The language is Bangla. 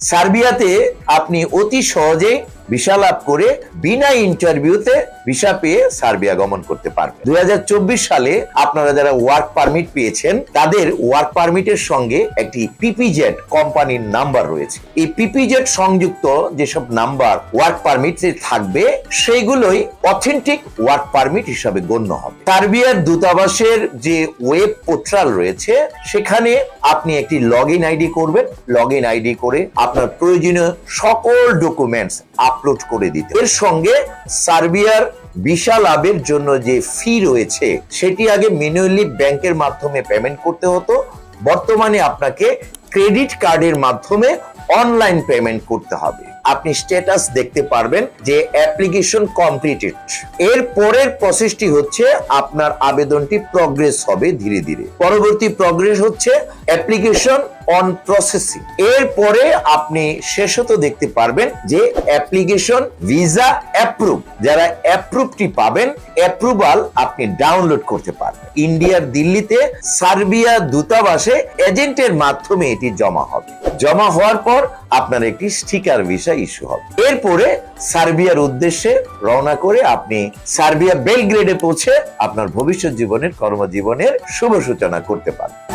সার্বিয়াতে আপনি অতি সহজে ভিসা লাভ করে বিনা ইন্টারভিউতে ভিসা পেয়ে সার্বিয়া গমন করতে পারবেন দুই সালে আপনারা যারা ওয়ার্ক পারমিট পেয়েছেন, তাদের ওয়ার্ক পারমিটের সঙ্গে একটি পিপিজেড কোম্পানির নাম্বার রয়েছে। এই পিপিজেড সংযুক্ত যেসব নাম্বার ওয়ার্ক পারমিট থাকবে সেগুলোই অথেন্টিক ওয়ার্ক পারমিট হিসাবে গণ্য হবে। সার্বিয়ার দূতাবাসের যে ওয়েব পোর্টাল রয়েছে, সেখানে আপনি একটি লগ আইডি করবেন। লগ আইডি করে আপনার প্রয়োজনীয় সকল ডকুমেন্টস আপলোড করে দিতে এর সঙ্গে সার্বিয়ার ভিসা লাভের জন্য যে ফি রয়েছে, সেটি আগে ম্যানুয়ালি ব্যাংকের মাধ্যমে পেমেন্ট করতে হতো। বর্তমানে আপনাকে ক্রেডিট কার্ডের মাধ্যমে অনলাইন পেমেন্ট করতে হবে। আপনি স্ট্যাটাস দেখতে পারবেন যে অ্যাপ্লিকেশন কমপ্লিটেড এর পরের প্রসেসটি হচ্ছে আপনার আবেদনটি প্রগ্রেস হবে ধীরে ধীরে। পরবর্তী প্রগ্রেস হচ্ছে অ্যাপ্লিকেশন অন প্রসেসিং এরপরে আপনি শেষত দেখতে পারবেন যে অ্যাপ্লিকেশন ভিসা অ্যাপ্রুভ যারা অ্যাপ্রুভটি পাবেন অ্যাপ্রুভাল আপনি ডাউনলোড করতে পারবেন। ইন্ডিয়ার দিল্লিতে সার্বিয়া দূতাবাসে এজেন্টের মাধ্যমে এটি জমা হবে। জমা হওয়ার পর আপনার একটি স্টিকার ভিসা ইস্যু হবে। এরপরে সার্বিয়ার উদ্দেশ্যে রওনা করে আপনি সার্বিয়া বেলগ্রেডে পৌঁছে আপনার ভবিষ্যৎ জীবনের, কর্মজীবনের শুভ সূচনা করতে পারেন।